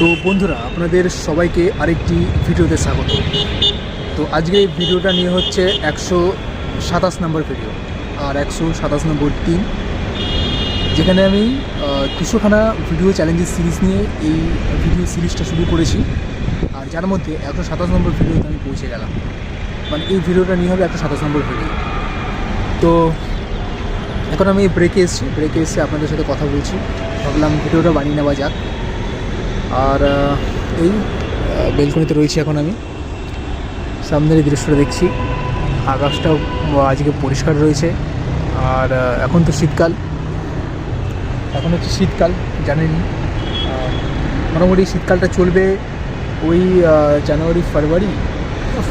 তো বন্ধুরা, আপনাদের সবাইকে আরেকটি ভিডিওতে স্বাগত। তো আজকে এই ভিডিওটা নিয়ে হচ্ছে একশো সাতাশ নম্বর ভিডিও আর একশো সাতাশ নম্বর তিন যেখানে আমি দুশোখানা ভিডিও চ্যালেঞ্জের সিরিজ নিয়ে এই ভিডিও সিরিজটা শুরু করেছি। আর যার মধ্যে একশো সাতাশ নম্বর ভিডিওতে আমি পৌঁছে গেলাম। মানে এই ভিডিওটা নিয়ে হবে একশো সাতাশ নম্বর ভিডিও তো এখন আমি ব্রেকে এসেছি। ব্রেকে এসে আপনাদের সাথে কথা বলছি। ভাবলাম ভিডিওটা বানিয়ে নেওয়া যাক। আর এই বেলকনিতে রয়েছি এখন আমি। সামনের এই দৃশ্যটা দেখছি। আকাশটাও আজকে পরিষ্কার রয়েছে। আর এখন তো শীতকাল। এখন হচ্ছে শীতকাল জানেনই। আহ, মোটামুটি শীতকালটা চলবে ওই জানুয়ারি ফেব্রুয়ারি।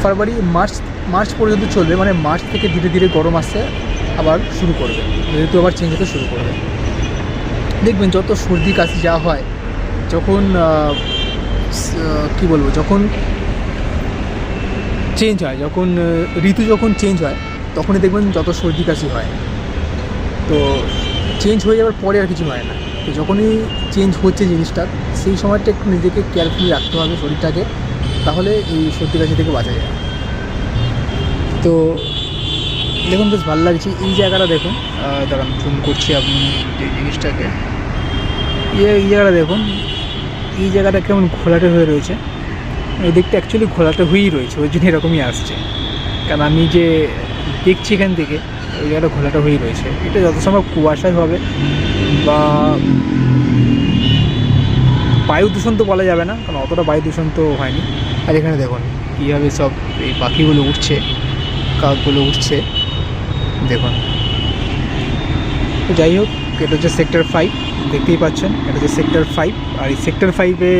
ফেব্রুয়ারি মার্চ মার্চ পর্যন্ত চলবে। মানে মার্চ থেকে ধীরে ধীরে গরম আসতে আবার শুরু করবে। ঋতু আবার চেঞ্জ হতে শুরু করবে। দেখবেন যত সর্দি কাশি যা হয় যখন কি বলব, যখন চেঞ্জ হয়, যখন ঋতু যখন চেঞ্জ হয়, তখনই দেখবেন যত সর্দি কাশি হয়। তো চেঞ্জ হয়ে যাওয়ার পরে আর কিছু হয় না। তো যখনই চেঞ্জ হচ্ছে জিনিসটা, সেই সময়টা একটু নিজেকে কেয়ারফুলি রাখতে হবে শরীরটাকে, তাহলে এই সর্দি কাশি থেকে বাঁচা যায়। তো দেখুন, বেশ ভালো লাগছে। এই জায়গাটা দেখুন দাঁড়ান জুম করছি আপনি এই জিনিসটাকে। এই জায়গাটা দেখুন এই জায়গাটা কেমন ঘোলাটে হয়ে রয়েছে? এই দিকটা অ্যাকচুয়ালি ঘোলাটে হয়েই রয়েছে, ওই জন্য এরকমই আসছে। কারণ আমি যে দেখছি এখান থেকে, ওই জায়গাটা ঘোলাটে হয়েই রয়েছে। এটা যত সম্ভব কুয়াশাই হবে বা বায়ু দূষণ তো বলা যাবে না, কারণ অতটা বায়ু দূষণ তো হয়নি। আর এখানে দেখুন, কীভাবে সব এই পাখিগুলো উঠছে কাকগুলো উঠছে দেখুন। তো যাই হোক, এটা হচ্ছে সেক্টর ফাইভ দেখতেই পাচ্ছেন, এটা হচ্ছে সেক্টর ফাইভ আর এই সেক্টর ফাইভে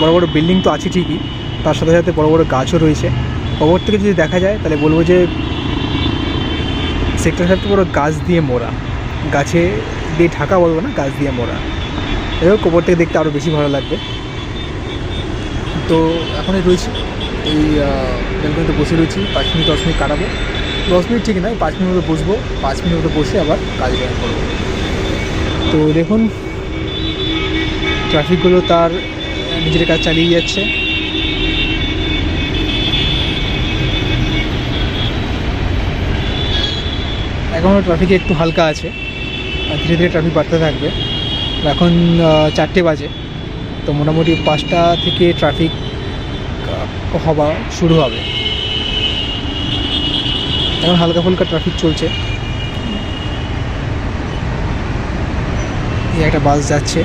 বড় বড় বিল্ডিং তো আছে ঠিকই, তার সাথে সাথে বড় বড় গাছও রয়েছে। ওপর থেকে যদি দেখা যায়, তাহলে বলব যে সেক্টর ফাইভটা পুরো গাছ দিয়ে মোড়া। গাছে দিয়ে ঢাকা বলব না, গাছ দিয়ে মোড়া। যাই হোক, ওপর থেকে দেখতে আরও বেশি ভালো লাগবে। তো এখনই রয়েছি, এই বেলকনিতে বসে রয়েছি, পাঁচ মিনিট, দশ মিনিট কাটাবো। দশ মিনিট ঠিক নয়, পাঁচ মিনিট মতো বসবো, পাঁচ মিনিট মতো বসে আবার কাজ করব। তো দেখুন ট্রাফিকগুলো তার নিজের কাজ চালিয়ে যাচ্ছে। এখনও ট্রাফিকে একটু হালকা আছে ধীরে ধীরে ট্রাফিক বাড়তে থাকবে। এখন চারটে বাজে, তো মোটামুটি পাঁচটা থেকে ট্রাফিক হওয়া শুরু হবে। এখন হালকা ফুলকা ট্রাফিক চলছে। এই একটা বাস যাচ্ছে।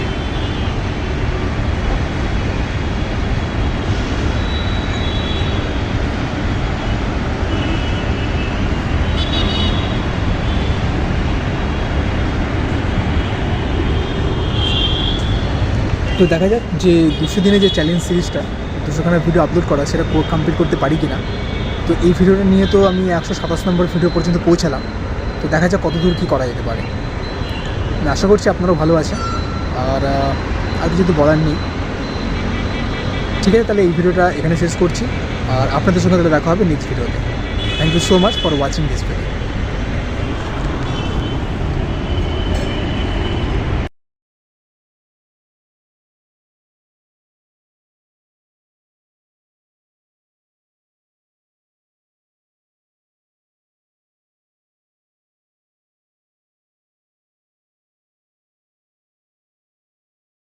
তো দেখা যাক যে দুশো দিনে যে চ্যালেঞ্জ সিরিজটা দুশোখানা ভিডিও আপলোড করা, সেটা কমপ্লিট করতে পারি কি না তো এই ভিডিওটা নিয়ে তো আমি একশো সাতাশ নম্বর ভিডিও পর্যন্ত পৌঁছালাম। তো দেখা যাক কত দূর কী করা যেতে পারে। আশা করছি আপনারাও ভালো আছেন। আর আর কিছু তো বলার নেই। ঠিক আছে, তাহলে এই ভিডিওটা এখানে শেষ করছি। আর আপনাদের সঙ্গে তাহলে দেখা হবে নেক্সট ভিডিওতে thank you so much for watching this video